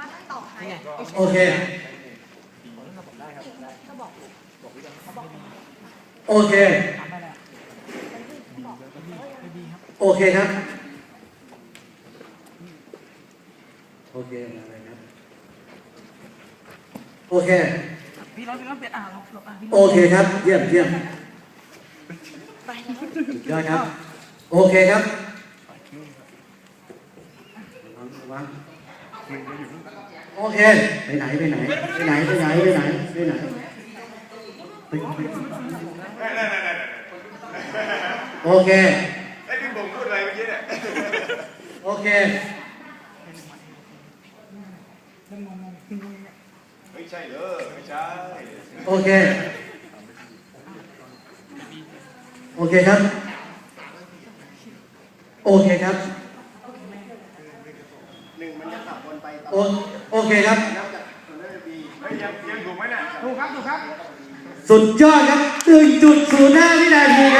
ว่าต้องต่อให้โอเค ก็บอกโอเค โอเคครับ โอเคอะไรครับ โอเค พี่ร้องพี่ร้องเปลี่ยนอ่าหลบหลบอะพี่โอเคครับ เยี่ยมเยี่ยมสุดยอดครับ โอเคครับระวังระวัง โอเค ไปไหนไปไหน ไปไหนไปไหนไปไหนไปไหนไปโอเค ไอ้พี่ผมพูดอะไรเมื่อกี้เนี่ย โอเค ไม่ใช่เหรอไม่ใช่ โอเค โอเคครับ โอเคครับ หนึ่ งมันจะขับวนไปต่อโอโอเคครับ นับจากตัวเลขบีเฮ้ยยังยังถูกไหมเนี่ยถูกครับถูกครับ สุดยอดครับ1.05วินาทีครับ